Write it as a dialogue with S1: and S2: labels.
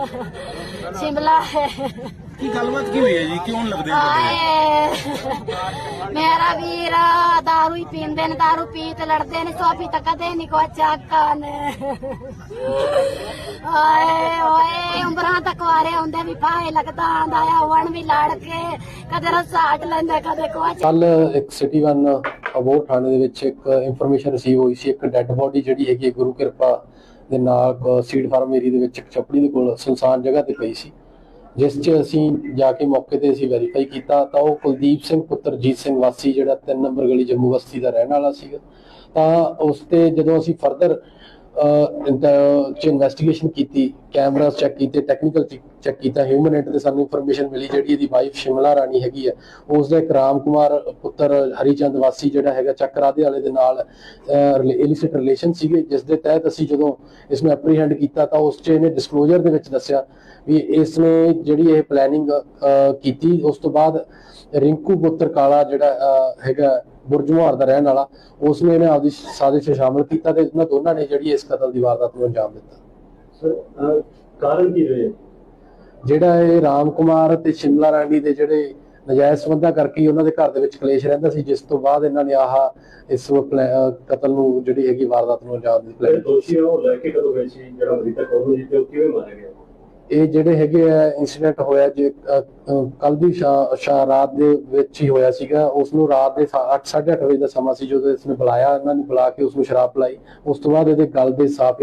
S1: ਸ਼ਿਮਲਾ ਹੈ
S2: ਕੀ ਗੱਲਬਾਤ ਕੀ ਹੋਈ ਹੈ ਜੀ ਕਿਉਂ ਲੱਗਦੇ ਜੀ
S1: ਆਏ ਮੇਰਾ ਵੀਰ दारू ਹੀ ਪੀਂਦੇ ਨੇ दारू ਪੀ ਤੇ ਲੜਦੇ ਨੇ ਸੋਫੀ ਤਾਂ ਕਦੇ ਨਹੀਂ ਕੋ ਚੱਕਨ ਆਏ ਓਏ ਉਮਰਾਂ ਤੱਕ ਵਾਰੇ ਹੁੰਦੇ ਵੀ ਫਾਇ ਲੱਗਦਾ ਆਂਦਾ ਆ ਹੁਣ ਵੀ ਲੜ ਕੇ ਕਦੇ ਰਸਾ ਹਟ ਲੈਂਦੇ ਕਦੇ ਕੁਛ
S3: ਕੱਲ ਇੱਕ ਸਿਟੀ ਵਨ ਅਬੋਰ ਥਾਣੇ ਦੇ ਵਿੱਚ ਇੱਕ ਇਨਫੋਰਮੇਸ਼ਨ ਰਿਸੀਵ ਹੋਈ ਸੀ ਇੱਕ ਡੈੱਡ ਬੋਡੀ ਜਿਹੜੀ ਹੈਗੀ ਹੈ ਗੁਰੂ ਕਿਰਪਾ ਦੇ ਨਾਲ ਸੀਡ ਫਾਰਮ ਏਰੀਆ ਦੇ ਵਿੱਚ ਇੱਕ ਦੇ ਕੋਲ ਸੁਨਸਾਨ ਜਗ੍ਹਾ ਤੇ ਪਈ ਸੀ, ਜਿਸ 'ਚ ਅਸੀਂ ਜਾ ਕੇ ਮੌਕੇ ਤੇ ਅਸੀਂ ਵੈਰੀਫਾਈ ਕੀਤਾ ਤਾਂ ਉਹ ਕੁਲਦੀਪ ਸਿੰਘ, ਪੁੱਤਰ ਜੀਤ ਸਿੰਘ ਵਾਸੀ, ਜਿਹੜਾ 3 ਨੰਬਰ ਗਲੀ ਜੰਮੂ ਬਸਤੀ ਦਾ ਰਹਿਣ ਵਾਲਾ ਸੀਗਾ। ਤਾਂ ਉਸ ਤੇ ਜਦੋਂ ਅਸੀਂ ਫਰਦਰ ਚ ਇਨਵੈਸਟੀਗੇਸ਼ਨ ਕੀਤੀ ਕੈਮਰਾਸ ਚੈੱਕ ਕੀਤੇ ਟੈਕਨੀਕਲ ਚੈੱਕ ਕੀਤਾ ਹਿਊਮਨ ਐਂਟ ਤੇ ਸਾਨੂੰ ਇਨਫੋਰਮੇਸ਼ਨ ਮਿਲੀ ਜਿਹੜੀ ਇਹਦੀ ਵਾਈਫ ਸ਼ਿਮਲਾ ਰਾਣੀ ਹੈਗੀ ਹੈ ਉਸ ਦਾ ਇੱਕ ਕੁਮਾਰ ਪੁੱਤਰ ਹਰੀਚੰਦ ਵਾਸੀ ਜਿਹੜਾ ਹੈਗਾ ਚੱਕਰਾ ਵਾਲੇ ਦੇ ਨਾਲ ਇਲਿਸਿਟ ਰਿਲੇਸ਼ਨ ਸੀਗੇ ਜਿਸ ਦੇ ਤਹਿਤ ਅਸੀਂ ਜਦੋਂ ਇਸ ਨੂੰ ਐਪਰੀਹੈਂਡ ਕੀਤਾ ਤਾਂ ਉਸ 'ਚ ਇਹਨੇ ਡਿਸਕਲੋਜ਼ਰ ਦੇ ਵਿੱਚ ਦੱਸਿਆ ਵੀ ਇਸ ਨੇ ਜਿਹੜੀ ਇਹ ਪਲੈਨਿੰਗ ਕੀਤੀ, ਉਸ ਤੋਂ ਬਾਅਦ ਰਿੰਕੂ ਪੁੱਤਰ ਕਾਲਾ ਜਿਹੜਾ ਹੈਗਾ ਬੁਰਜਮਾਰ ਦਾ ਰਹਿਣ ਵਾਲਾ, ਉਸ ਨੇ ਇਹਨੇ ਆਪਦੀ ਸਾਜ਼ਿਸ਼ 'ਚ ਸ਼ਾਮਲ ਕੀਤਾ ਤੇ ਇਹਨਾਂ ਦੋਨਾਂ ਨੇ ਜਿਹੜੀ ਇਸ ਕਤਲ ਦੀ ਵਾਰਦਾਤ ਨੂੰ ਅੰਜਾਮ ਦਿੱਤਾ।
S4: ਸਰ ਕਾਰਨ ਕੀ ਰਹੇ?
S3: ਜਿਹੜਾ ਇਹ ਰਾਮ ਕੁਮਾਰ ਤੇ ਸ਼ਿਮਲਾ ਰਾਣੀ ਦੇ ਜਿਹੜੇ ਨਜਾਇਜ਼ ਸੰਬੰਧਾਂ ਕਰਕੇ ਉਹਨਾਂ ਦੇ ਘਰ ਦੇ ਵਿੱਚ ਕਲੇਸ਼ ਰਹਿੰਦਾ ਸੀ ਜਿਸ ਤੋਂ ਬਾਅਦ ਇਹਨਾਂ ਨੇ ਆਹ ਇਸ ਕਤਲ ਨੂੰ ਜਿਹੜੀ ਹੈਗੀ ਵਾਰਦਾਤ ਨੂੰ ਅੰਜਾਮ ਦਿੱਤਾ।
S4: ਜਿਹੜੇ ਦੋਸ਼ੀ ਉਹ ਲੈ ਕੇ ਕਦੋਂ ਗਏ ਸੀ? ਜਿਹੜਾ ਮ੍ਰਿਤਕ ਉਹਨੂੰ ਜਿੱਤੇ ਉਹ ਕਿਵੇਂ ਮਾਰਿਆ ਗਿਆ?
S3: ਇਹ ਜਿਹੜੇ ਹੈਗੇ ਆ ਇਨਸੀਡੈਂਟ ਹੋਇਆ ਜੇ ਕੱਲ ਦੀ ਸ਼ਾ- ਸ਼ਾ ਰਾਤ ਦੇ ਵਿੱਚ ਹੀ ਹੋਇਆ ਸੀਗਾ। ਉਸ ਨੂੰ ਰਾਤ ਦੇ 8:30 ਵਜੇ ਦਾ ਸਮਾਂ ਸੀ ਜਦੋਂ ਇਸ ਨੇ ਬੁਲਾਇਆ। ਇਹਨਾਂ ਨੇ ਬੁਲਾ ਕੇ ਉਸ ਨੂੰ ਸ਼ਰਾਬ ਪਿਲਾਈ। ਉਸ ਤੋਂ ਬਾਅਦ ਇਹਦੇ ਗਲ ਦੇ ਸਾਫ਼